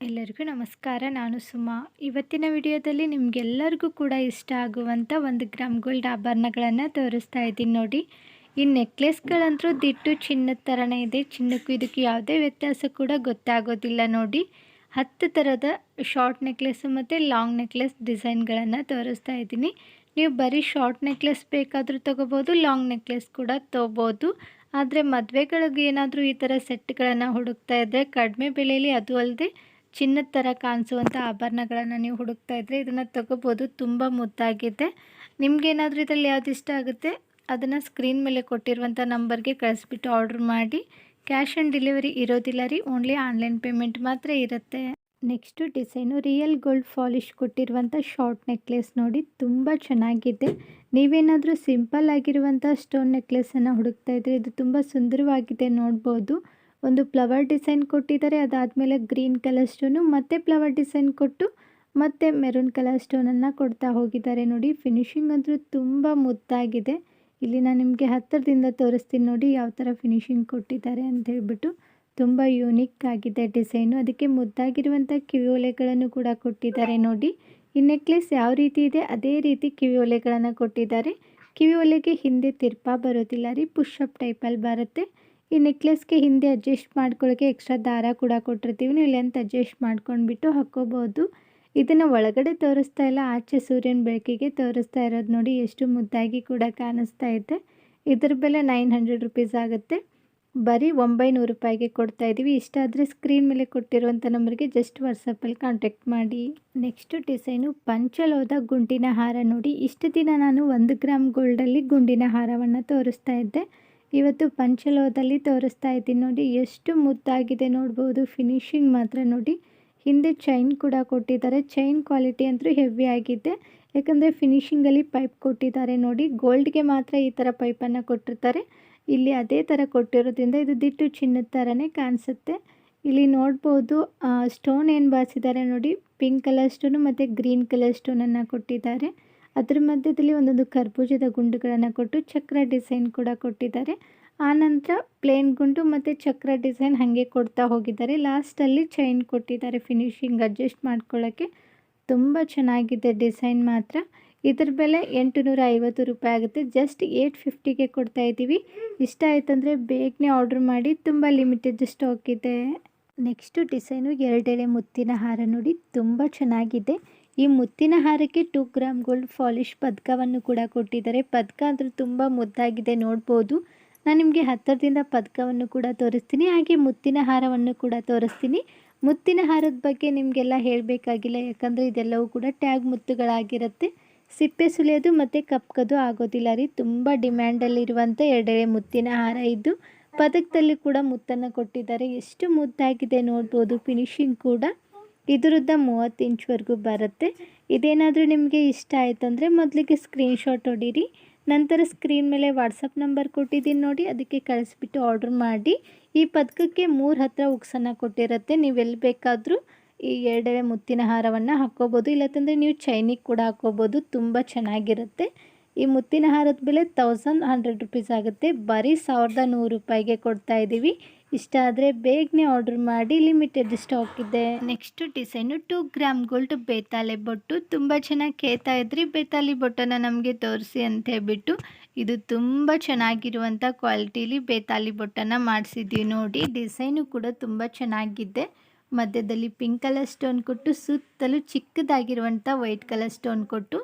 ಎಲ್ಲರಿಗೂ ನಮಸ್ಕಾರ. ನಾನು ಸುಮಾ. ಇವತ್ತಿನ ವಿಡಿಯೋದಲ್ಲಿ ನಿಮಗೆಲ್ಲರಿಗೂ ಕೂಡ ಇಷ್ಟ ಆಗುವಂಥ ಒಂದು ಗ್ರಾಮ್ ಗೋಲ್ಡ್ ಆಭರಣಗಳನ್ನು ತೋರಿಸ್ತಾ ಇದ್ದೀನಿ ನೋಡಿ. ಈ ನೆಕ್ಲೆಸ್ಗಳಂತೂ ದಿಟ್ಟು ಚಿನ್ನದ ಥರನೇ ಇದೆ. ಚಿನ್ನಕ್ಕೂ ಇದಕ್ಕೂ ಯಾವುದೇ ವ್ಯತ್ಯಾಸ ಕೂಡ ಗೊತ್ತಾಗೋದಿಲ್ಲ ನೋಡಿ. ಹತ್ತು ಥರದ ಶಾರ್ಟ್ ನೆಕ್ಲೆಸ್ಸು ಮತ್ತು ಲಾಂಗ್ ನೆಕ್ಲೆಸ್ ಡಿಸೈನ್ಗಳನ್ನು ತೋರಿಸ್ತಾ ಇದ್ದೀನಿ. ನೀವು ಬರೀ ಶಾರ್ಟ್ ನೆಕ್ಲೆಸ್ ಬೇಕಾದರೂ ತೊಗೋಬೋದು, ಲಾಂಗ್ ನೆಕ್ಲೆಸ್ ಕೂಡ ತೊಗೋಬೋದು. ಆದರೆ ಮದುವೆಗಳಿಗೆ ಏನಾದರೂ ಈ ಥರ ಸೆಟ್ಗಳನ್ನು ಹುಡುಕ್ತಾ ಇದ್ದರೆ ಕಡಿಮೆ ಬೆಲೆಯಲ್ಲಿ ಅದು ಅಲ್ಲದೆ ಚಿನ್ನದ ಥರ ಕಾಣಿಸುವಂಥ ಆಭರಣಗಳನ್ನು ನೀವು ಹುಡುಕ್ತಾ ಇದ್ದರೆ ಇದನ್ನು ತಗೋಬೋದು. ತುಂಬ ಮುದ್ದಾಗಿದೆ. ನಿಮಗೇನಾದರೂ ಇದರಲ್ಲಿ ಯಾವ್ದು ಇಷ್ಟ ಆಗುತ್ತೆ, ಅದನ್ನು ಸ್ಕ್ರೀನ್ ಮೇಲೆ ಕೊಟ್ಟಿರುವಂಥ ನಂಬರ್ಗೆ ಕಳಿಸ್ಬಿಟ್ಟು ಆರ್ಡ್ರ್ ಮಾಡಿ. ಕ್ಯಾಶ್ ಆನ್ ಡೆಲಿವರಿ ಇರೋದಿಲ್ಲ ರೀ ಓನ್ಲಿ ಆನ್ಲೈನ್ ಪೇಮೆಂಟ್ ಮಾತ್ರ ಇರುತ್ತೆ. Next design real gold polish ಕೊಟ್ಟಿರುವಂಥ ಶಾರ್ಟ್ ನೆಕ್ಲೆಸ್ ನೋಡಿ, ತುಂಬ ಚೆನ್ನಾಗಿದೆ. ನೀವೇನಾದರೂ ಸಿಂಪಲ್ ಆಗಿರುವಂಥ ಸ್ಟೋನ್ ನೆಕ್ಲೆಸನ್ನು ಹುಡುಕ್ತಾ ಇದ್ದರೆ ಇದು ತುಂಬ ಸುಂದರವಾಗಿದೆ ನೋಡ್ಬೋದು. ಒಂದು ಫ್ಲವರ್ ಡಿಸೈನ್ ಕೊಟ್ಟಿದ್ದಾರೆ. ಅದಾದಮೇಲೆ ಗ್ರೀನ್ ಕಲರ್ ಸ್ಟೋನು ಮತ್ತು ಫ್ಲವರ್ ಡಿಸೈನ್ ಕೊಟ್ಟು ಮತ್ತು ಮೆರೂನ್ ಕಲರ್ ಸ್ಟೋನನ್ನು ಕೊಡ್ತಾ ಹೋಗಿದ್ದಾರೆ. ನೋಡಿ, ಫಿನಿಶಿಂಗ್ ಅಂತೂ ತುಂಬ ಮುದ್ದಾಗಿದೆ. ಇಲ್ಲಿ ನಾನು ನಿಮಗೆ ಹತ್ತಿರದಿಂದ ತೋರಿಸ್ತೀನಿ ನೋಡಿ ಯಾವ ಥರ ಫಿನಿಶಿಂಗ್ ಕೊಟ್ಟಿದ್ದಾರೆ ಅಂತ ಹೇಳ್ಬಿಟ್ಟು. ತುಂಬ ಯೂನಿಕ್ ಆಗಿದೆ ಡಿಸೈನು. ಅದಕ್ಕೆ ಮುದ್ದಾಗಿರುವಂಥ ಕಿವಿಯೋಲೆಗಳನ್ನು ಕೂಡ ಕೊಟ್ಟಿದ್ದಾರೆ ನೋಡಿ. ಈ ನೆಕ್ಲೆಸ್ ಯಾವ ರೀತಿ ಇದೆ? ಅದೇ ರೀತಿ ಕಿವಿಯೋಲೆಗಳನ್ನು ಕೊಟ್ಟಿದ್ದಾರೆ. ಕಿವಿ ಒಲೆಗೆ ಹಿಂದೆ ತಿರ್ಪ ಬರೋದಿಲ್ಲ ರೀ ಪುಷಪ್ ಟೈಪಲ್ಲಿ ಬರುತ್ತೆ. ಈ ನೆಕ್ಲೆಸ್ಗೆ ಹಿಂದೆ ಅಡ್ಜಸ್ಟ್ ಮಾಡ್ಕೊಳ್ಳೋಕ್ಕೆ ಎಕ್ಸ್ಟ್ರಾ ದಾರ ಕೂಡ ಕೊಟ್ಟಿರ್ತೀವಿ. ನೀವು ಲೆಂತ್ ಅಡ್ಜಸ್ಟ್ ಮಾಡ್ಕೊಂಡ್ಬಿಟ್ಟು ಹಾಕ್ಕೋಬೋದು. ಇದನ್ನು ಒಳಗಡೆ ತೋರಿಸ್ತಾ ಇಲ್ಲ, ಆಚೆ ಸೂರ್ಯನ ಬೆಳಕಿಗೆ ತೋರಿಸ್ತಾ ಇರೋದು ನೋಡಿ ಎಷ್ಟು ಮುದ್ದಾಗಿ ಕೂಡ ಕಾಣಿಸ್ತಾ ಇದೆ. ಇದ್ರ ಬೆಲೆ ನೈನ್ ಹಂಡ್ರೆಡ್ ರುಪೀಸ್ ಆಗುತ್ತೆ. ಬರೀ ಒಂಬೈನೂರು ರೂಪಾಯಿಗೆ ಕೊಡ್ತಾ ಇದ್ದೀವಿ ಇಷ್ಟ ಆದರೆ ಸ್ಕ್ರೀನ್ ಮೇಲೆ ಕೊಟ್ಟಿರುವಂಥ ನಂಬರ್ಗೆ ಜಸ್ಟ್ ವಾಟ್ಸಪ್ಪಲ್ಲಿ ಕಾಂಟ್ಯಾಕ್ಟ್ ಮಾಡಿ. ನೆಕ್ಸ್ಟು ಡಿಸೈನು ಪಂಚಲೋದ ಗುಂಡಿನ ಹಾರ ನೋಡಿ. ಇಷ್ಟು ದಿನ ನಾನು ಒಂದು ಗ್ರಾಮ್ ಗೋಲ್ಡಲ್ಲಿ ಗುಂಡಿನ ಹಾರವನ್ನು ತೋರಿಸ್ತಾ ಇದ್ದೆ. ಇವತ್ತು ಪಂಚಲೋದಲ್ಲಿ ತೋರಿಸ್ತಾ ಇದ್ದೀನಿ ನೋಡಿ, ಎಷ್ಟು ಮುದ್ದಾಗಿದೆ ನೋಡ್ಬೋದು. ಫಿನಿಶಿಂಗ್ ಮಾತ್ರ ನೋಡಿ. ಹಿಂದೆ ಚೈನ್ ಕೂಡ ಕೊಟ್ಟಿದ್ದಾರೆ. ಚೈನ್ ಕ್ವಾಲಿಟಿ ಅಂತೂ ಹೆವಿ ಆಗಿದೆ. ಯಾಕಂದರೆ ಫಿನಿಶಿಂಗಲ್ಲಿ ಪೈಪ್ ಕೊಟ್ಟಿದ್ದಾರೆ ನೋಡಿ. ಗೋಲ್ಡ್ಗೆ ಮಾತ್ರ ಈ ಥರ ಪೈಪನ್ನು ಕೊಟ್ಟಿರ್ತಾರೆ. ಇಲ್ಲಿ ಅದೇ ಥರ ಕೊಟ್ಟಿರೋದ್ರಿಂದ ಇದು ದಿಟ್ಟು ಚಿನ್ನದ ಥರನೇ ಕಾಣಿಸುತ್ತೆ. ಇಲ್ಲಿ ನೋಡ್ಬೋದು ಸ್ಟೋನ್ ಏನು ಬಾಸಿದ್ದಾರೆ ನೋಡಿ. ಪಿಂಕ್ ಕಲರ್ ಸ್ಟೋನು ಮತ್ತು ಗ್ರೀನ್ ಕಲರ್ ಸ್ಟೋನನ್ನು ಕೊಟ್ಟಿದ್ದಾರೆ. ಅದ್ರ ಮಧ್ಯದಲ್ಲಿ ಒಂದೊಂದು ಕರ್ಬೂಜದ ಗುಂಡುಗಳನ್ನು ಕೊಟ್ಟು ಚಕ್ರ ಡಿಸೈನ್ ಕೂಡ ಕೊಟ್ಟಿದ್ದಾರೆ. ಆನಂತರ ಪ್ಲೇನ್ ಗುಂಡು ಮತ್ತು ಚಕ್ರ ಡಿಸೈನ್ ಹಾಗೆ ಕೊಡ್ತಾ ಹೋಗಿದ್ದಾರೆ. ಲಾಸ್ಟಲ್ಲಿ ಚೈನ್ ಕೊಟ್ಟಿದ್ದಾರೆ ಫಿನಿಶಿಂಗ್ ಅಡ್ಜಸ್ಟ್ ಮಾಡ್ಕೊಳ್ಳೋಕ್ಕೆ ತುಂಬ ಚೆನ್ನಾಗಿದೆ ಡಿಸೈನ್ ಮಾತ್ರ. ಇದ್ರ ಬೆಲೆ ಎಂಟು ನೂರ ಐವತ್ತು ರೂಪಾಯಿ ಆಗುತ್ತೆ. ಜಸ್ಟ್ ಏಯ್ಟ್ ಫಿಫ್ಟಿಗೆ ಕೊಡ್ತಾ ಇದ್ದೀವಿ. ಇಷ್ಟ ಆಯ್ತಂದರೆ ಬೇಗನೆ ಆರ್ಡ್ರ್ ಮಾಡಿ. ತುಂಬ ಲಿಮಿಟೆಡ್ ಸ್ಟಾಕ್ ಇದೆ. ನೆಕ್ಸ್ಟು ಡಿಸೈನು ಎರಡೆಳೆ ಮುತ್ತಿನ ಹಾರ ನೋಡಿ. ತುಂಬ ಚೆನ್ನಾಗಿದೆ. ಈ ಮುತ್ತಿನ ಹಾರಕ್ಕೆ ಟೂ ಗ್ರಾಮ್ ಗೋಲ್ಡ್ ಫಾಲಿಶ್ ಪದಕವನ್ನು ಕೂಡ ಕೊಟ್ಟಿದ್ದಾರೆ. ಪದಕ ಅಂದರೆ ತುಂಬ ಮುದ್ದಾಗಿದೆ, ನೋಡ್ಬೋದು. ನಾನು ನಿಮಗೆ ಹತ್ತಿರದಿಂದ ಪದಕವನ್ನು ಕೂಡ ತೋರಿಸ್ತೀನಿ. ಹಾಗೆ ಮುತ್ತಿನ ಹಾರವನ್ನು ಕೂಡ ತೋರಿಸ್ತೀನಿ. ಮುತ್ತಿನ ಹಾರದ ಬಗ್ಗೆ ನಿಮಗೆಲ್ಲ ಹೇಳಬೇಕಾಗಿಲ್ಲ, ಯಾಕಂದರೆ ಇದೆಲ್ಲವೂ ಕೂಡ ಟ್ಯಾಗ್ ಮುತ್ತುಗಳಾಗಿರುತ್ತೆ. ಸಿಪ್ಪೆ ಸುಲಿಯೋದು ಮತ್ತು ಕಪ್ಕೋದು ಆಗೋದಿಲ್ಲ ರೀ. ತುಂಬ ಡಿಮ್ಯಾಂಡಲ್ಲಿರುವಂಥ ಎರಡೆರಡು ಮುತ್ತಿನ ಹಾರ ಇದ್ದು ಪದಕದಲ್ಲಿ ಕೂಡ ಮುತ್ತನ್ನು ಕೊಟ್ಟಿದ್ದಾರೆ. ಎಷ್ಟು ಮುದ್ದಾಗಿದೆ ನೋಡ್ಬೋದು ಫಿನಿಶಿಂಗ್ ಕೂಡ. ಇದರದ್ದ ಮೂವತ್ತು ಇಂಚ್ವರೆಗೂ ಬರುತ್ತೆ. ಇದೇನಾದರೂ ನಿಮಗೆ ಇಷ್ಟ ಆಯ್ತಂದರೆ ಮೊದಲಿಗೆ ಸ್ಕ್ರೀನ್ಶಾಟ್ ಹೊಡೀರಿ. ನಂತರ ಸ್ಕ್ರೀನ್ ಮೇಲೆ ವಾಟ್ಸಪ್ ನಂಬರ್ ಕೊಟ್ಟಿದ್ದೀನಿ ನೋಡಿ, ಅದಕ್ಕೆ ಕಳಿಸ್ಬಿಟ್ಟು ಆರ್ಡ್ರ್ ಮಾಡಿ. ಈ ಪದಕಕ್ಕೆ ಮೂರು ಹತ್ತಿರ ಉಕ್ಸನ್ನು ಕೊಟ್ಟಿರುತ್ತೆ. ನೀವು ಎಲ್ಲಿ ಬೇಕಾದರೂ ಈ ಎರಡನೇ ಮುತ್ತಿನ ಹಾರವನ್ನು ಹಾಕ್ಕೋಬೋದು. ಇಲ್ಲತ್ತಂದರೆ ನೀವು ಚೈನಿಗೆ ಕೂಡ ಹಾಕ್ಕೋಬೋದು. ತುಂಬ ಚೆನ್ನಾಗಿರುತ್ತೆ. ಈ ಮುತ್ತಿನ ಹಾರದ ಬೆಲೆ ತೌಸಂಡ್ ಹಂಡ್ರೆಡ್ ರುಪೀಸ್ ಆಗುತ್ತೆ. ಬರೀ ಸಾವಿರದ ನೂರು ರೂಪಾಯಿಗೆ ಕೊಡ್ತಾ ಇದ್ದೀವಿ ಇಷ್ಟ ಆದರೆ ಬೇಗನೆ ಆರ್ಡರ್ ಮಾಡಿ ಲಿಮಿಟೆಡ್ ಸ್ಟಾಕ್ ಇದೆ. Next design two gram gold ಬೇತಾಲೆ ಬೊಟ್ಟು. ತುಂಬ ಚೆನ್ನಾಗಿ ಕೇಳ್ತಾ ಇದ್ರಿ. ಬೇತಾಲಿ ಬೊಟ್ಟನ ನಮಗೆ ತೋರಿಸಿ ಅಂತ ಹೇಳ್ಬಿಟ್ಟು ಇದು ತುಂಬ ಚೆನ್ನಾಗಿರುವಂಥ ಕ್ವಾಲಿಟೀಲಿ ಬೇತಾಲಿ ಬೊಟ್ಟನ ಮಾಡಿಸಿದ್ದೀವಿ ನೋಡಿ. ಡಿಸೈನು ಕೂಡ ತುಂಬ ಚೆನ್ನಾಗಿದೆ. ಮಧ್ಯದಲ್ಲಿ ಪಿಂಕ್ ಕಲರ್ ಸ್ಟೋನ್ ಕೊಟ್ಟು ಸುತ್ತಲೂ ಚಿಕ್ಕದಾಗಿರುವಂಥ ವೈಟ್ ಕಲರ್ ಸ್ಟೋನ್ ಕೊಟ್ಟು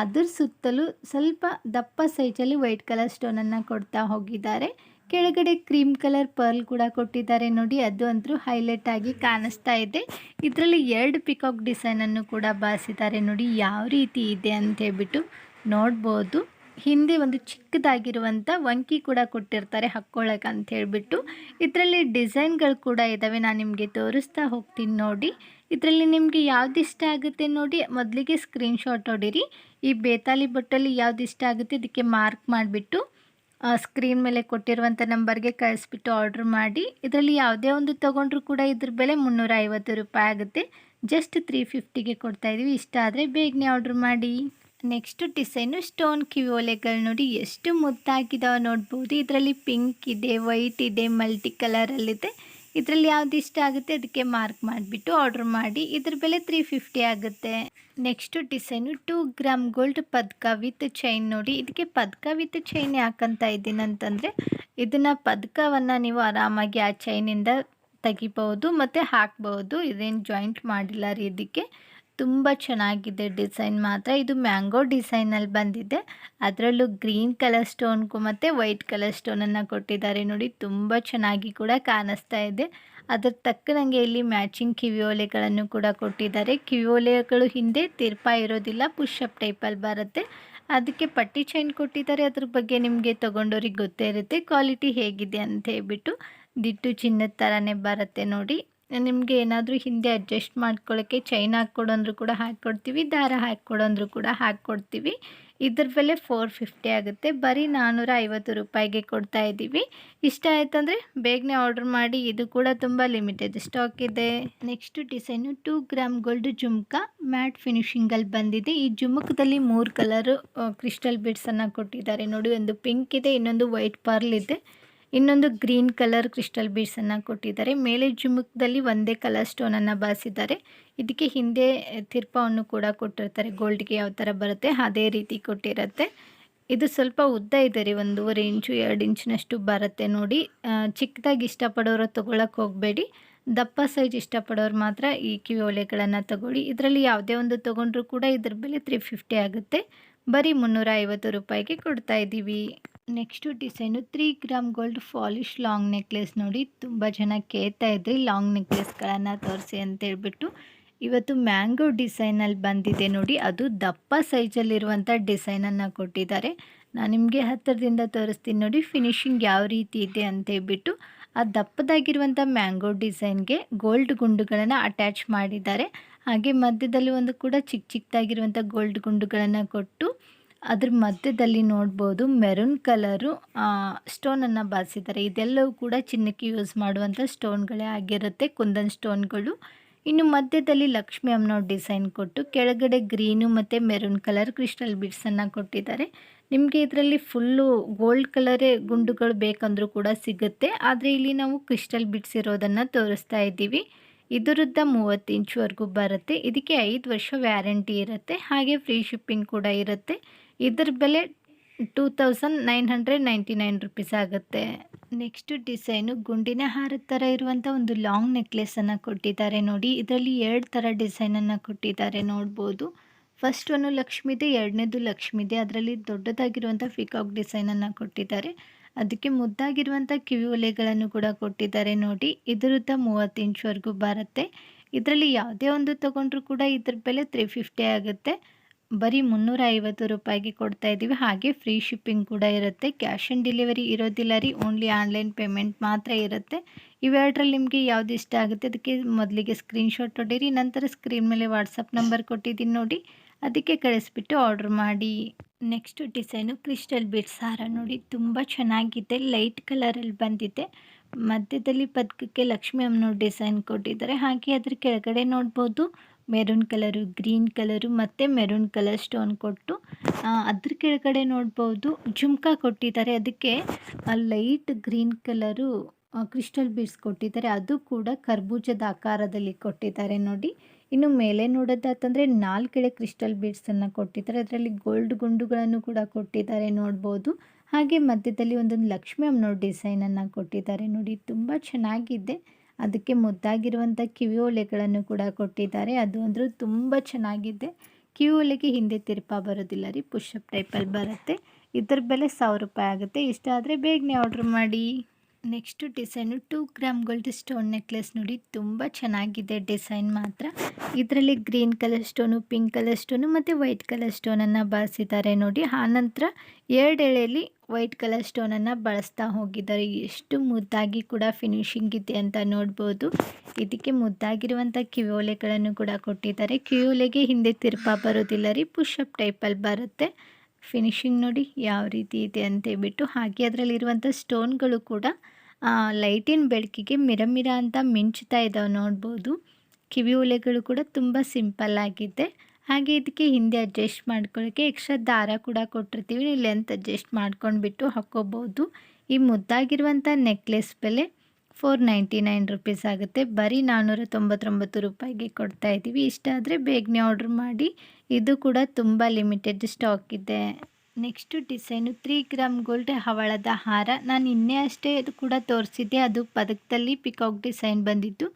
ಅದ್ರ ಸುತ್ತಲೂ ಸ್ವಲ್ಪ ದಪ್ಪ ಸೈಜಲ್ಲಿ ವೈಟ್ ಕಲರ್ ಸ್ಟೋನನ್ನು ಕೊಡ್ತಾ ಹೋಗಿದ್ದಾರೆ. ಕೆಳಗಡೆ ಕ್ರೀಮ್ ಕಲರ್ ಪರ್ಲ್ ಕೂಡ ಕೊಟ್ಟಿದ್ದಾರೆ ನೋಡಿ, ಅದು ಅಂತೂ ಹೈಲೈಟ್ ಆಗಿ ಕಾಣಿಸ್ತಾ ಇದೆ. ಇದರಲ್ಲಿ ಎರಡು ಪಿಕಾಕ್ ಡಿಸೈನನ್ನು ಕೂಡ ಬಾರಿಸಿದ್ದಾರೆ ನೋಡಿ, ಯಾವ ರೀತಿ ಇದೆ ಅಂತ ಹೇಳ್ಬಿಟ್ಟು ನೋಡ್ಬೋದು. ಹಿಂದೆ ಒಂದು ಚಿಕ್ಕದಾಗಿರುವಂಥ ವಂಕಿ ಕೂಡ ಕೊಟ್ಟಿರ್ತಾರೆ ಅಂತ ಹೇಳ್ಬಿಟ್ಟು. ಇದರಲ್ಲಿ ಡಿಸೈನ್ಗಳು ಕೂಡ ಇದ್ದಾವೆ, ನಾನು ನಿಮಗೆ ತೋರಿಸ್ತಾ ಹೋಗ್ತೀನಿ ನೋಡಿ. ಇದರಲ್ಲಿ ನಿಮಗೆ ಯಾವ್ದು ಇಷ್ಟ ಆಗುತ್ತೆ ನೋಡಿ, ಮೊದಲಿಗೆ ಸ್ಕ್ರೀನ್ಶಾಟ್ ಹೊಡಿರಿ ಈ ಬೇತಾಲಿ ಬಟ್ಟಲ್ಲಿ ಯಾವ್ದು ಇಷ್ಟ ಆಗುತ್ತೆ ಇದಕ್ಕೆ ಮಾರ್ಕ್ ಮಾಡಿಬಿಟ್ಟು ಸ್ಕ್ರೀನ್ ಮೇಲೆ ಕೊಟ್ಟಿರುವಂಥ ನಂಬರ್ಗೆ ಕಳಿಸ್ಬಿಟ್ಟು ಆರ್ಡ್ರ್ ಮಾಡಿ. ಇದರಲ್ಲಿ ಯಾವುದೇ ಒಂದು ತೊಗೊಂಡ್ರೂ ಕೂಡ ಇದ್ರ ಬೆಲೆ ಮುನ್ನೂರ ರೂಪಾಯಿ ಆಗುತ್ತೆ. ಜಸ್ಟ್ ತ್ರೀ ಫಿಫ್ಟಿಗೆ ಕೊಡ್ತಾಯಿದ್ದೀವಿ ಇಷ್ಟ ಆದರೆ ಬೇಗನೆ ಆರ್ಡ್ರ್ ಮಾಡಿ. ನೆಕ್ಸ್ಟ್ ಡಿಸೈನು ಸ್ಟೋನ್ ಕಿವಿಯೋಲೆಗಳು ನೋಡಿ ಎಷ್ಟು ಮುದ್ದಾಗಿದಾವೆ ನೋಡ್ಬೋದು. ಇದರಲ್ಲಿ ಪಿಂಕ್ ಇದೆ ವೈಟ್ ಇದೆ ಮಲ್ಟಿ ಕಲರಲ್ಲಿದೆ ಇದರಲ್ಲಿ ಯಾವ್ದು ಇಷ್ಟ ಆಗುತ್ತೆ ಅದಕ್ಕೆ ಮಾರ್ಕ್ ಮಾಡಿಬಿಟ್ಟು ಆರ್ಡ್ರ್ ಮಾಡಿ. ಇದ್ರ ಬೆಲೆ ತ್ರೀ ಫಿಫ್ಟಿ ಆಗುತ್ತೆ. Next design two gram gold ಪದಕ ವಿತ್ ಚೈನ್ ನೋಡಿ. ಇದಕ್ಕೆ ಪದಕ ವಿತ್ ಚೈನ್ ಯಾಕಂತ ಇದ್ದೀನಿ ಅಂತಂದರೆ ಇದನ್ನು ಪದಕವನ್ನು ನೀವು ಆರಾಮಾಗಿ ಆ ಚೈನಿಂದ ತೆಗಿಬಹುದು ಮತ್ತು ಹಾಕ್ಬೋದು ಇದೇನು ಜಾಯಿಂಟ್ ಮಾಡಿಲ್ಲ ರೀ ಇದಕ್ಕೆ. ತುಂಬ ಚೆನ್ನಾಗಿದೆ ಡಿಸೈನ್ ಮಾತ್ರ. ಇದು ಮ್ಯಾಂಗೋ ಡಿಸೈನಲ್ಲಿ ಬಂದಿದೆ. ಅದರಲ್ಲೂ ಗ್ರೀನ್ ಕಲರ್ ಸ್ಟೋನ್ಗೂ ಮತ್ತು ವೈಟ್ ಕಲರ್ ಸ್ಟೋನನ್ನು ಕೊಟ್ಟಿದ್ದಾರೆ ನೋಡಿ. ತುಂಬ ಚೆನ್ನಾಗಿ ಕೂಡ ಕಾಣಿಸ್ತಾ ಇದೆ. ಅದರ ತಕ್ಕನಂಗೆ ಇಲ್ಲಿ ಮ್ಯಾಚಿಂಗ್ ಕಿವಿಯೋಲೆಗಳನ್ನು ಕೂಡ ಕೊಟ್ಟಿದ್ದಾರೆ. ಕಿವಿಯೋಲೆಗಳು ಹಿಂದೆ ತೀರ್ಪ ಇರೋದಿಲ್ಲ ಪುಷಪ್ ಟೈಪಲ್ಲಿ ಬರುತ್ತೆ. ಅದಕ್ಕೆ ಪಟ್ಟಿ ಚೈನ್ ಕೊಟ್ಟಿದ್ದಾರೆ. ಅದ್ರ ಬಗ್ಗೆ ನಿಮಗೆ ತೊಗೊಂಡೋರಿಗೆ ಗೊತ್ತೇ ಇರುತ್ತೆ. ಕ್ವಾಲಿಟಿ ಹೇಗಿದೆ ಅಂತ ಹೇಳ್ಬಿಟ್ಟು ದಿಟ್ಟು ಚಿನ್ನದ ಥರನೇ ಬರುತ್ತೆ ನೋಡಿ. ನಿಮಗೆ ಏನಾದರೂ ಹಿಂದೆ ಅಡ್ಜಸ್ಟ್ ಮಾಡ್ಕೊಳ್ಳೋಕ್ಕೆ ಚೈನ್ ಹಾಕ್ಕೊಡಂದ್ರು ಕೂಡ ಹಾಕ್ಕೊಡ್ತೀವಿ, ದಾರ ಹಾಕ್ಕೊಡಂದ್ರು ಕೂಡ ಹಾಕ್ಕೊಡ್ತೀವಿ. ಇದ್ರ ಬೆಲೆ ಫೋರ್ ಫಿಫ್ಟಿ ಆಗುತ್ತೆ. ಬರೀ ನಾನ್ನೂರ ಐವತ್ತು ರೂಪಾಯಿಗೆ ಕೊಡ್ತಾ ಇದ್ದೀವಿ. ಇಷ್ಟ ಆಯ್ತಂದರೆ ಬೇಗನೆ ಆರ್ಡ್ರ್ ಮಾಡಿ. ಇದು ಕೂಡ ತುಂಬ ಲಿಮಿಟೆಡ್ ಸ್ಟಾಕ್ ಇದೆ. Next design two gram gold jhumka matte ಫಿನಿಶಿಂಗಲ್ಲಿ ಬಂದಿದೆ. ಈ ಜುಮ್ಕದಲ್ಲಿ ಮೂರು ಕಲರು ಕ್ರಿಸ್ಟಲ್ ಬಿಡ್ಸನ್ನು ಕೊಟ್ಟಿದ್ದಾರೆ. ನೋಡಿ, ಒಂದು ಪಿಂಕ್ ಇದೆ, ಇನ್ನೊಂದು ವೈಟ್ ಪರ್ಲ್ ಇದೆ. ಇನ್ನೊಂದು ಗ್ರೀನ್ ಕಲರ್ ಕ್ರಿಸ್ಟಲ್ ಬೀಡ್ಸನ್ನು ಕೊಟ್ಟಿದ್ದಾರೆ. ಮೇಲೆ ಜುಮುಕ್ದಲ್ಲಿ ಒಂದೇ ಕಲರ್ ಸ್ಟೋನನ್ನು ಬಾಸಿದ್ದಾರೆ. ಇದಕ್ಕೆ ಹಿಂದೆ ತಿರ್ಪವನ್ನು ಕೂಡ ಕೊಟ್ಟಿರ್ತಾರೆ. ಗೋಲ್ಡ್ಗೆ ಯಾವ ಥರ ಬರುತ್ತೆ ಅದೇ ರೀತಿ ಕೊಟ್ಟಿರುತ್ತೆ. ಇದು ಸ್ವಲ್ಪ ಉದ್ದ ಇದೆ ರೀ, ಒಂದೂವರೆ ಇಂಚು, ಎರಡು ಇಂಚಿನಷ್ಟು ಬರುತ್ತೆ ನೋಡಿ. ಚಿಕ್ಕದಾಗಿ ಇಷ್ಟಪಡೋರು ತೊಗೊಳಕ್ಕೆ ಹೋಗಬೇಡಿ. ದಪ್ಪ ಸೈಜ್ ಇಷ್ಟಪಡೋರು ಮಾತ್ರ ಈ ಕಿವಿ ಒಲೆಗಳನ್ನು ತಗೊಳ್ಳಿ. ಇದರಲ್ಲಿ ಯಾವುದೇ ಒಂದು ತೊಗೊಂಡ್ರೂ ಕೂಡ ಇದ್ರ ಬೆಲೆ ತ್ರೀ ಫಿಫ್ಟಿ ಆಗುತ್ತೆ. ಬರೀ ಮುನ್ನೂರ ಐವತ್ತು ರೂಪಾಯಿಗೆ ಕೊಡ್ತಾ ಇದ್ದೀವಿ. Next design three gram gold polish long necklace ನೋಡಿ. ತುಂಬ ಜನ ಕೇಳ್ತಾ ಇದ್ರಿ ಲಾಂಗ್ ನೆಕ್ಲೆಸ್ಗಳನ್ನು ತೋರಿಸಿ ಅಂತೇಳ್ಬಿಟ್ಟು ಇವತ್ತು ಮ್ಯಾಂಗೋ ಡಿಸೈನಲ್ಲಿ ಬಂದಿದೆ ನೋಡಿ. ಅದು ದಪ್ಪ ಸೈಜಲ್ಲಿರುವಂಥ ಡಿಸೈನನ್ನು ಕೊಟ್ಟಿದ್ದಾರೆ. ನಾನು ನಿಮಗೆ ಹತ್ತಿರದಿಂದ ತೋರಿಸ್ತೀನಿ ನೋಡಿ ಫಿನಿಶಿಂಗ್ ಯಾವ ರೀತಿ ಇದೆ ಅಂತ ಹೇಳ್ಬಿಟ್ಟು. ಆ ದಪ್ಪದಾಗಿರುವಂಥ ಮ್ಯಾಂಗೋ ಡಿಸೈನ್ಗೆ ಗೋಲ್ಡ್ ಗುಂಡುಗಳನ್ನು ಅಟ್ಯಾಚ್ ಮಾಡಿದ್ದಾರೆ. ಹಾಗೆ ಮಧ್ಯದಲ್ಲಿ ಒಂದು ಕೂಡ ಚಿಕ್ಕ ಚಿಕ್ಕದಾಗಿರುವಂಥ ಗೋಲ್ಡ್ ಗುಂಡುಗಳನ್ನು ಕೊಟ್ಟು ಅದ್ರ ಮಧ್ಯದಲ್ಲಿ ನೋಡ್ಬೋದು ಮೆರೂನ್ ಕಲರು ಸ್ಟೋನನ್ನು ಬಾರಿಸಿದ್ದಾರೆ ಇದೆಲ್ಲವೂ ಕೂಡ ಚಿನ್ನಕ್ಕೆ ಯೂಸ್ ಮಾಡುವಂಥ ಸ್ಟೋನ್ಗಳೇ ಆಗಿರುತ್ತೆ, ಕುಂದನ್ ಸ್ಟೋನ್ಗಳು ಇನ್ನು ಮಧ್ಯದಲ್ಲಿ ಲಕ್ಷ್ಮಿ ಅಮ್ಮನವ್ರ ಡಿಸೈನ್ ಕೊಟ್ಟು, ಕೆಳಗಡೆ ಗ್ರೀನು ಮತ್ತು ಮೆರೂನ್ ಕಲರ್ ಕ್ರಿಸ್ಟಲ್ ಬಿಡ್ಸನ್ನು ಕೊಟ್ಟಿದ್ದಾರೆ ನಿಮಗೆ ಇದರಲ್ಲಿ ಫುಲ್ಲು ಗೋಲ್ಡ್ ಕಲರೇ ಗುಂಡುಗಳು ಬೇಕಂದ್ರೂ ಕೂಡ ಸಿಗುತ್ತೆ. ಆದರೆ ಇಲ್ಲಿ ನಾವು ಕ್ರಿಸ್ಟಲ್ ಬಿಡ್ಸ್ ಇರೋದನ್ನು ತೋರಿಸ್ತಾ ಇದ್ದೀವಿ. ಇದರದ್ದು ಮೂವತ್ತು ಇಂಚ್ವರೆಗೂ ಬರುತ್ತೆ. ಇದಕ್ಕೆ ಐದು ವರ್ಷ ವ್ಯಾರಂಟಿ ಇರುತ್ತೆ. ಹಾಗೆ ಫ್ರೀ ಶಿಪ್ಪಿಂಗ್ ಕೂಡ ಇರುತ್ತೆ. ಇದರ ಬೆಲೆ two thousand nine hundred ninety nine rupees ಆಗುತ್ತೆ. ನೆಕ್ಸ್ಟ್ ಡಿಸೈನು ಗುಂಡಿನ ಹಾರದ ಥರ ಇರುವಂಥ ಒಂದು ಲಾಂಗ್ ನೆಕ್ಲೆಸನ್ನು ಕೊಟ್ಟಿದ್ದಾರೆ ನೋಡಿ. ಇದರಲ್ಲಿ ಎರಡು ಥರ ಡಿಸೈನನ್ನು ಕೊಟ್ಟಿದ್ದಾರೆ ನೋಡ್ಬೋದು. ಫಸ್ಟ್ ಒಂದು ಲಕ್ಷ್ಮಿದೆ, ಎರಡನೇದು ಲಕ್ಷ್ಮಿದೆ. ಅದರಲ್ಲಿ ದೊಡ್ಡದಾಗಿರುವಂಥ ಫಿಕಾಕ್ ಡಿಸೈನನ್ನು ಕೊಟ್ಟಿದ್ದಾರೆ. ಅದಕ್ಕೆ ಮುದ್ದಾಗಿರುವಂಥ ಕಿವಿ ಒಲೆಗಳನ್ನು ಕೂಡ ಕೊಟ್ಟಿದ್ದಾರೆ ನೋಡಿ. ಇದರದ್ದು ಮೂವತ್ತು ಇಂಚ್ವರೆಗೂ ಬರುತ್ತೆ. ಇದರಲ್ಲಿ ಯಾವುದೇ ಒಂದು ತೊಗೊಂಡ್ರೂ ಕೂಡ ಇದ್ರ ಬೆಲೆ ತ್ರೀ ಫಿಫ್ಟಿ ಆಗುತ್ತೆ. ಬರೀ ಮುನ್ನೂರ ಐವತ್ತು ರೂಪಾಯಿಗೆ ಕೊಡ್ತಾ ಇದ್ದೀವಿ. ಹಾಗೆ ಫ್ರೀ ಶಿಪ್ಪಿಂಗ್ ಕೂಡ ಇರುತ್ತೆ. ಕ್ಯಾಶ್ ಆನ್ ಡೆಲಿವರಿ ಇರೋದಿಲ್ಲ ರೀ. ಓನ್ಲಿ ಆನ್ಲೈನ್ ಪೇಮೆಂಟ್ ಮಾತ್ರ ಇರುತ್ತೆ. ಇವೆರಡರಲ್ಲಿ ನಿಮಗೆ ಯಾವ್ದು ಇಷ್ಟ ಆಗುತ್ತೆ ಅದಕ್ಕೆ ಮೊದಲಿಗೆ ಸ್ಕ್ರೀನ್ಶಾಟ್ ಹೊಡೀರಿ ನಂತರ ಸ್ಕ್ರೀನ್ ಮೇಲೆ ವಾಟ್ಸಪ್ ನಂಬರ್ ಕೊಟ್ಟಿದ್ದೀನಿ ನೋಡಿ. ಅದಕ್ಕೆ ಕಳಿಸ್ಬಿಟ್ಟು ಆರ್ಡ್ರ್ ಮಾಡಿ. ನೆಕ್ಸ್ಟ್ ಡಿಸೈನು ಕ್ರಿಸ್ಟಲ್ ಬೀಡ್ ಹಾರ ನೋಡಿ, ತುಂಬ ಚೆನ್ನಾಗಿದೆ ಲೈಟ್ ಕಲರಲ್ಲಿ ಬಂದಿದೆ. ಮಧ್ಯದಲ್ಲಿ ಪದಕಕ್ಕೆ ಲಕ್ಷ್ಮಿ ಅಮ್ಮನ ಡಿಸೈನ್ ಕೊಟ್ಟಿದ್ದಾರೆ. ಹಾಗೆ ಅದ್ರ ಕೆಳಗಡೆ ನೋಡ್ಬೋದು ಮೆರೂನ್ ಕಲರು ಗ್ರೀನ್ ಕಲರು ಮತ್ತು ಮೆರೂನ್ ಕಲರ್ ಸ್ಟೋನ್ ಕೊಟ್ಟು ಅದ್ರ ಕೆಳಗಡೆ ನೋಡ್ಬೋದು, ಜುಮ್ಕಾ ಕೊಟ್ಟಿದ್ದಾರೆ. ಅದಕ್ಕೆ light green colour crystal beads ಕೊಟ್ಟಿದ್ದಾರೆ. ಅದು ಕೂಡ ಕರ್ಬೂಜದ ಆಕಾರದಲ್ಲಿ ಕೊಟ್ಟಿದ್ದಾರೆ ನೋಡಿ. ಇನ್ನು ಮೇಲೆ ನೋಡೋದಾತಂದರೆ ನಾಲ್ಕೆಳೆ ಕ್ರಿಸ್ಟಲ್ ಬೀಡ್ಸನ್ನು ಕೊಟ್ಟಿದ್ದಾರೆ. ಅದರಲ್ಲಿ ಗೋಲ್ಡ್ ಗುಂಡುಗಳನ್ನು ಕೂಡ ಕೊಟ್ಟಿದ್ದಾರೆ ನೋಡ್ಬೋದು. ಹಾಗೆ ಮಧ್ಯದಲ್ಲಿ ಒಂದೊಂದು ಲಕ್ಷ್ಮಿ ಅಮ್ಮನವ್ರ ಡಿಸೈನನ್ನು ಕೊಟ್ಟಿದ್ದಾರೆ ನೋಡಿ, ತುಂಬ ಚೆನ್ನಾಗಿದೆ. ಅದಕ್ಕೆ ಮುದ್ದಾಗಿರುವಂಥ ಕಿವಿ ಒಲೆಗಳನ್ನು ಕೂಡ ಕೊಟ್ಟಿದ್ದಾರೆ. ಅದು ಅಂದರೂ ತುಂಬ ಚೆನ್ನಾಗಿದೆ. ಕಿವಿ ಒಲೆಗೆ ಹಿಂದೆ ತಿರುಪ ಬರೋದಿಲ್ಲ ರೀ ಪುಷಪ್ ಟೈಪಲ್ಲಿ ಬರುತ್ತೆ. ಇದ್ರ ಬೆಲೆ ಸಾವಿರ ರೂಪಾಯಿ ಆಗುತ್ತೆ. ಇಷ್ಟ ಆದರೆ ಬೇಗನೆ ಆರ್ಡ್ರ್ ಮಾಡಿ. Next design two gram gold stone necklace ನೋಡಿ ತುಂಬ ಚೆನ್ನಾಗಿದೆ ಡಿಸೈನ್ ಮಾತ್ರ. ಇದರಲ್ಲಿ green colour stone, pink colour stone ಮತ್ತು ವೈಟ್ ಕಲರ್ ಸ್ಟೋನನ್ನು ಬಳಸಿದ್ದಾರೆ ನೋಡಿ. ಆನಂತರ ಎರಡು ಎಳೆಯಲ್ಲಿ ವೈಟ್ ಕಲರ್ ಸ್ಟೋನನ್ನು ಬಳಸ್ತಾ ಹೋಗಿದ್ದಾರೆ. ಎಷ್ಟು ಮುದ್ದಾಗಿ ಕೂಡ ಫಿನಿಶಿಂಗ್ ಇದೆ ಅಂತ ನೋಡ್ಬೋದು. ಇದಕ್ಕೆ ಮುದ್ದಾಗಿರುವಂಥ ಕಿವಿಯೋಲೆಗಳನ್ನು ಕೂಡ ಕೊಟ್ಟಿದ್ದಾರೆ. ಕಿವಿಯೋಲೆಗೆ ಹಿಂದೆ ತಿರುಪ ಬರೋದಿಲ್ಲ ರೀ ಪುಷಪ್ ಟೈಪಲ್ಲಿ ಬರುತ್ತೆ. ಫಿನಿಶಿಂಗ್ ನೋಡಿ ಯಾವ ರೀತಿ ಇದೆ ಅಂತೇಳ್ಬಿಟ್ಟು ಹಾಗೆ ಅದರಲ್ಲಿರುವಂಥ ಸ್ಟೋನ್ಗಳು ಕೂಡ ಲೈಟಿನ ಬೆಳಕಿಗೆ ಮಿರ ಮಿರ ಅಂತ ಮಿಂಚುತ್ತಾ ಇದ್ದಾವೆ ನೋಡ್ಬೋದು. ಕಿವಿ ಉಲೆಗಳು ಕೂಡ ತುಂಬ ಸಿಂಪಲ್ ಆಗಿದೆ. ಹಾಗೆ ಇದಕ್ಕೆ ಹಿಂದೆ ಅಡ್ಜಸ್ಟ್ ಮಾಡ್ಕೊಳ್ಳೋಕ್ಕೆ ಎಕ್ಸ್ಟ್ರಾ ದಾರ ಕೂಡ ಕೊಟ್ಟಿರ್ತೀವಿ. ಲೆಂತ್ ಅಡ್ಜಸ್ಟ್ ಮಾಡ್ಕೊಂಡ್ಬಿಟ್ಟು ಹಾಕ್ಕೋಬೋದು. ಈ ಮುದ್ದಾಗಿರುವಂಥ ನೆಕ್ಲೆಸ್ ಬೆಲೆ ಫೋರ್ ನೈಂಟಿ ನೈನ್ ರುಪೀಸ್ ಆಗುತ್ತೆ. ಬರೀ ನಾನ್ನೂರ ತೊಂಬತ್ತೊಂಬತ್ತು ರೂಪಾಯಿಗೆ ಕೊಡ್ತಾ ಇದ್ದೀವಿ. ಇಷ್ಟ ಆದರೆ ಬೇಗನೆ ಆರ್ಡ್ರ್ ಮಾಡಿ. ಇದು ಕೂಡ ತುಂಬ ಲಿಮಿಟೆಡ್ ಸ್ಟಾಕ್ ಇದೆ. Next design three gram gold ಹವಳದ ಹಾರ. ನಾನು ಇನ್ನೇ ಅಷ್ಟೇ ಅದು ಕೂಡ ತೋರಿಸಿದ್ದೆ. ಅದು ಪದಕದಲ್ಲಿ ಪಿಕಾಕ್ ಡಿಸೈನ್ ಬಂದಿತ್ತು.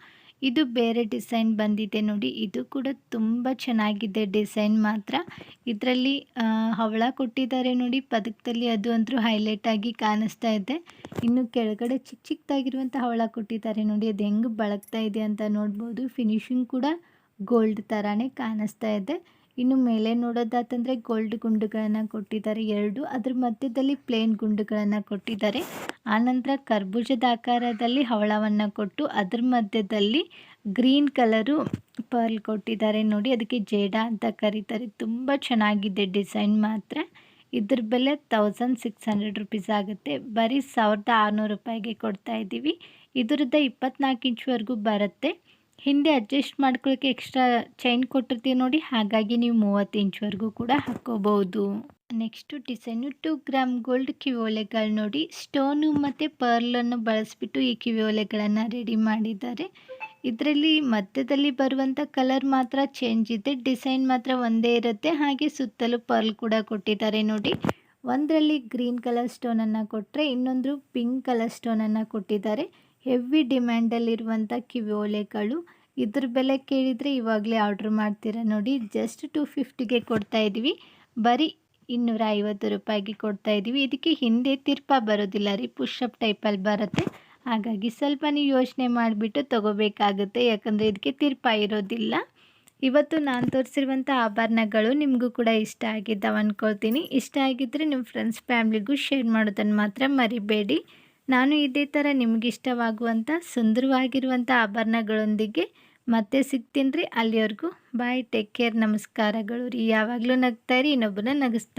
ಇದು ಬೇರೆ ಡಿಸೈನ್ ಬಂದಿದೆ ನೋಡಿ. ಇದು ಕೂಡ ತುಂಬ ಚೆನ್ನಾಗಿದೆ ಡಿಸೈನ್ ಮಾತ್ರ. ಇದರಲ್ಲಿ ಹವಳ ಕೊಟ್ಟಿದ್ದಾರೆ ನೋಡಿ. ಪದಕದಲ್ಲಿ ಅದು ಅಂತೂ ಹೈಲೈಟ್ ಆಗಿ ಕಾಣಿಸ್ತಾ ಇದೆ. ಇನ್ನು ಕೆಳಗಡೆ ಚಿಕ್ಕ ಚಿಕ್ಕದಾಗಿರುವಂಥ ಹವಳ ಕೊಟ್ಟಿದ್ದಾರೆ ನೋಡಿ. ಅದು ಹೆಂಗೆ ಬಳಗ್ತಾ ಇದೆ ಅಂತ ನೋಡ್ಬೋದು. ಫಿನಿಶಿಂಗ್ ಕೂಡ ಗೋಲ್ಡ್ ಥರನೇ ಕಾಣಿಸ್ತಾ ಇದೆ. ಇನ್ನು ಮೇಲೆ ನೋಡೋದಾತಂದರೆ ಗೋಲ್ಡ್ ಗುಂಡುಗಳನ್ನು ಕೊಟ್ಟಿದ್ದಾರೆ ಎರಡು. ಅದ್ರ ಮಧ್ಯದಲ್ಲಿ ಪ್ಲೇನ್ ಗುಂಡುಗಳನ್ನು ಕೊಟ್ಟಿದ್ದಾರೆ. ಆನಂತರ ಕರ್ಬೂಜದ ಆಕಾರದಲ್ಲಿ ಹವಳವನ್ನು ಕೊಟ್ಟು ಅದ್ರ ಮಧ್ಯದಲ್ಲಿ ಗ್ರೀನ್ ಕಲರು ಪರ್ಲ್ ಕೊಟ್ಟಿದ್ದಾರೆ ನೋಡಿ. ಅದಕ್ಕೆ ಜೇಡ ಅಂತ ಕರೀತಾರೆ. ತುಂಬ ಚೆನ್ನಾಗಿದೆ ಡಿಸೈನ್ ಮಾತ್ರ. ಇದ್ರ ಬೆಲೆ ತೌಸಂಡ್ ಸಿಕ್ಸ್ ಹಂಡ್ರೆಡ್ ರುಪೀಸ್ ಆಗುತ್ತೆ. ಬರೀ ಸಾವಿರದ ಆರುನೂರು ರೂಪಾಯಿಗೆ ಕೊಡ್ತಾ ಇದ್ದೀವಿ. ಇದ್ರದ್ದು ಇಪ್ಪತ್ನಾಲ್ಕು ಇಂಚ್ವರೆಗೂ ಬರುತ್ತೆ. ಹಿಂದೆ ಅಡ್ಜಸ್ಟ್ ಮಾಡ್ಕೊಳ್ಳೋಕ್ಕೆ ಎಕ್ಸ್ಟ್ರಾ ಚೈನ್ ಕೊಟ್ಟಿರ್ತೀವಿ ನೋಡಿ, ಹಾಗಾಗಿ ನೀವು ಮೂವತ್ತು ಇಂಚ್ವರೆಗೂ ಕೂಡ ಹಾಕ್ಕೋಬೋದು. Next design two gram gold ಕಿವಿಯೋಲೆಗಳು ನೋಡಿ ಸ್ಟೋನು ಮತ್ತು ಪರ್ಲನ್ನು ಬಳಸಿಬಿಟ್ಟು ಈ ಕಿವಿಯೋಲೆಗಳನ್ನು ರೆಡಿ ಮಾಡಿದ್ದಾರೆ. ಇದರಲ್ಲಿ ಮಧ್ಯದಲ್ಲಿ ಬರುವಂಥ ಕಲರ್ ಮಾತ್ರ ಚೇಂಜ್ ಇದೆ ಡಿಸೈನ್ ಮಾತ್ರ ಒಂದೇ ಇರುತ್ತೆ. ಹಾಗೆ ಸುತ್ತಲೂ ಪರ್ಲ್ ಕೂಡ ಕೊಟ್ಟಿದ್ದಾರೆ ನೋಡಿ. ಒಂದರಲ್ಲಿ ಗ್ರೀನ್ ಕಲರ್ ಸ್ಟೋನನ್ನು ಕೊಟ್ಟರೆ ಇನ್ನೊಂದು ಪಿಂಕ್ ಕಲರ್ ಸ್ಟೋನನ್ನು ಕೊಟ್ಟಿದ್ದಾರೆ. ಹೆವಿ ಡಿಮ್ಯಾಂಡಲ್ಲಿರುವಂಥ ಕಿವಿ ಓಲೆಗಳು. ಇದ್ರ ಬೆಲೆ ಕೇಳಿದರೆ ಇವಾಗಲೇ ಆರ್ಡ್ರ್ ಮಾಡ್ತೀರಾ ನೋಡಿ. ಜಸ್ಟ್ ಟು ಫಿಫ್ಟಿಗೆ ಕೊಡ್ತಾ ಇದ್ದೀವಿ. ಬರೀ ಇನ್ನೂರ ಐವತ್ತು ರೂಪಾಯಿಗೆ ಕೊಡ್ತಾ ಇದ್ದೀವಿ. ಇದಕ್ಕೆ ಹಿಂದೆ ತಿರ್ಪ ಬರೋದಿಲ್ಲ ರೀ. ಪುಷಪ್ ಟೈಪಲ್ಲಿ ಬರುತ್ತೆ. ಹಾಗಾಗಿ ಸ್ವಲ್ಪ ನೀವು ಯೋಚನೆ ಮಾಡಿಬಿಟ್ಟು ತೊಗೋಬೇಕಾಗುತ್ತೆ. ಯಾಕಂದರೆ ಇದಕ್ಕೆ ತಿರ್ಪ ಇರೋದಿಲ್ಲ. ಇವತ್ತು ನಾನು ತೋರಿಸಿರುವಂಥ ಆಭರಣಗಳು ನಿಮಗೂ ಕೂಡ ಇಷ್ಟ ಆಗಿದ್ದಾವೆ ಅಂದ್ಕೊಳ್ತೀನಿ ಇಷ್ಟ ಆಗಿದ್ದರೆ ನಿಮ್ಮ ಫ್ರೆಂಡ್ಸ್ ಫ್ಯಾಮ್ಲಿಗೂ ಶೇರ್ ಮಾಡೋದನ್ನು ಮಾತ್ರ ಮರಿಬೇಡಿ. ನಾನು ಇದೇ ಥರ ನಿಮಗಿಷ್ಟವಾಗುವಂಥ ಸುಂದರವಾಗಿರುವಂಥ ಆಭರಣಗಳೊಂದಿಗೆ ಮತ್ತೆ ಸಿಗ್ತೀನಿ ರೀ ಅಲ್ಲಿವರೆಗೂ. ಬಾಯ್ ಟೇಕ್ ಕೇರ್ ನಮಸ್ಕಾರಗಳು ರೀ. ಯಾವಾಗಲೂ ಇರಿ. ಇನ್ನೊಬ್ಬನ ನಗಿಸ್ತಾ